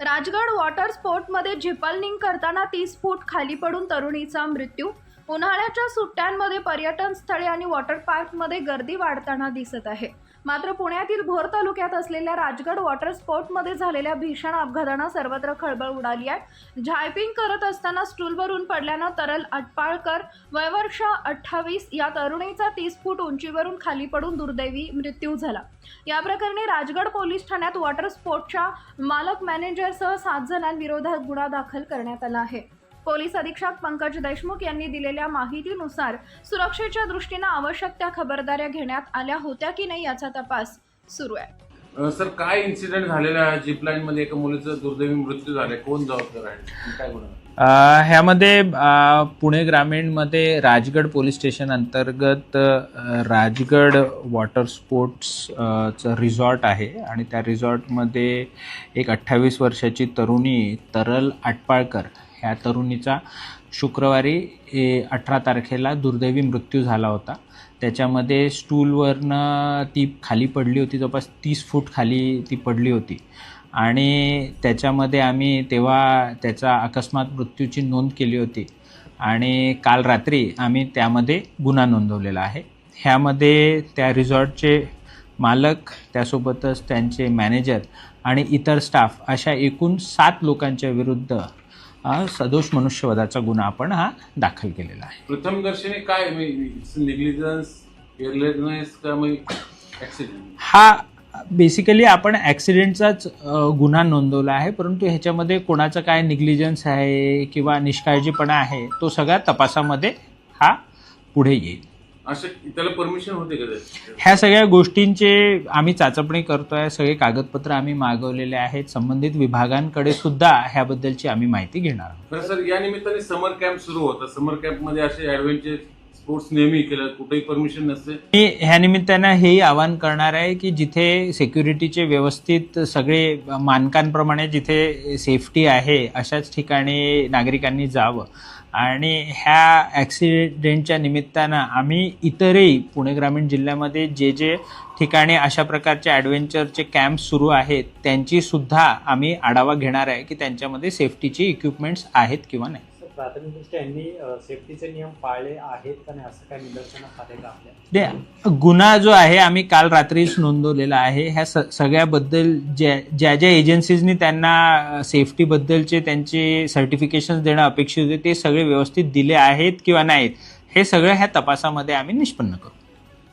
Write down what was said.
Rajgad water स्पोर्टमध्ये झिपलनिंग करताना तीस फूट खाली पडून तरुणीचा मृत्यू. उन्हाळ्याच्या सुट्ट्यांमध्ये पर्यटन स्थळे आणि वॉटर पार्कमध्ये गर्दी वाढताना दिसत आहे. मात्र पुण्यातील भोर तालुक्यात असलेल्या राजगड वॉटर स्पोर्टमध्ये झालेल्या भीषण अपघातानं सर्वत्र खळबळ उडाली आहे. झायपिंग करत असताना स्टूलवरून पडल्यानं तरल अटपाळकर वयवर्ष अठ्ठावीस या तरुणीचा तीस फूट उंचीवरून खाली पडून दुर्दैवी मृत्यू झाला. या प्रकरणी राजगड पोलीस ठाण्यात वॉटर स्पोर्टच्या मालक मॅनेजरसह सात जणांविरोधात गुन्हा दाखल करण्यात आला आहे. पोलीस अधीक्षक पंकज देशमुख यांनी दिलेल्या माहितीनुसार सुरक्षेच्या दृष्टीनं आवश्यक त्या खबरदाऱ्या घेण्यात आल्या होत्या की नाही याचा तपास सुरू आहे. सर काय इन्सिडेंट झालेला आहे? जीपलाईन मध्ये एका मुलीचा दुर्दैवी मृत्यू झालाय. कोण जबाबदार आहे? काय ह्यामध्ये पुणे ग्रामीणमध्ये राजगड पोलीस स्टेशन अंतर्गत राजगड वॉटर स्पोर्ट्स अ, चं रिसॉर्ट आहे. आणि त्या रिसॉर्टमध्ये एक अठ्ठावीस वर्षाची तरुणी तरल आटपाळकर ह्या तरुणीचा शुक्रवारी अठरा तारखेला दुर्दैवी मृत्यू झाला होता. त्याच्यामध्ये स्टूलवरनं ती खाली पडली होती जवळपास तीस फूट खाली ती पडली होती. आणि त्याच्यामध्ये आम्ही तेव्हा त्याचा अकस्मात मृत्यूची नोंद केली होती. आणि काल रात्री आम्ही त्यामध्ये गुन्हा नोंदवलेला आहे. ह्यामध्ये त्या रिझॉर्टचे मालक त्यासोबतच त्यांचे मॅनेजर आणि इतर स्टाफ अशा एकूण सात लोकांच्या विरुद्ध सदोष मनुष्यवधाचा गुन्हा आपण हा दाखल केलेला आहे. प्रथम दर्शनी काय? निग्लिजन्स हा बेसिकली आपण ॲक्सिडेंटचाच गुन्हा नोंदवला आहे परंतु ह्याच्यामध्ये कोणाचं काय निग्लिजन्स आहे किंवा निष्काळजीपणा आहे तो सगळ्या तपासामध्ये हा पुढे येईल. असं त्याला परमिशन होते का त्याची? ह्या सगळ्या गोष्टींचे आम्ही चाचपणी करतोय सगळे कागदपत्र आम्ही मागवलेले आहेत संबंधित विभागांकडे सुद्धा ह्याबद्दलची आम्ही माहिती घेणार आहोत खरं सर या निमित्ताने समर कॅम्प सुरू होता समर कॅम्पमध्ये असे ऍडव्हेंचर स्पोर्ट्स नेहमी केलं कुठेही परमिशन नसते. मी ह्या निमित्तानं हेही आवाहन करणार आहे की जिथे सिक्युरिटीचे व्यवस्थित सगळे मानकांप्रमाणे जिथे सेफ्टी आहे अशाच ठिकाणी नागरिकांनी जावं. आणि ह्या ॲक्सिडेंटच्या निमित्तानं आम्ही इतरही पुणे ग्रामीण जिल्ह्यामध्ये जे जे ठिकाणी अशा प्रकारचे ॲडव्हेंचरचे कॅम्प सुरू आहेत त्यांची सुद्धा आम्ही आढावा घेणार आहे की त्यांच्यामध्ये सेफ्टीची इक्विपमेंट्स आहेत किंवा नाही. प्राथमिकदृष्ट्या यांनी सेफ्टीचे नियम पाळले आहेत का नाही असं काय निदर्शनास आले का आपल्या? गुन्हा जो आहे आम्ही काल रात्रीच नोंदवलेला आहे. ह्या स सगळ्याबद्दल ज्या ज्या ज्या एजन्सीजनी त्यांना सेफ्टीबद्दलचे त्यांचे सर्टिफिकेशन देणं अपेक्षित होते ते सगळे व्यवस्थित दिले आहेत किंवा नाहीत हे सगळं ह्या तपासामध्ये आम्ही निष्पन्न करू.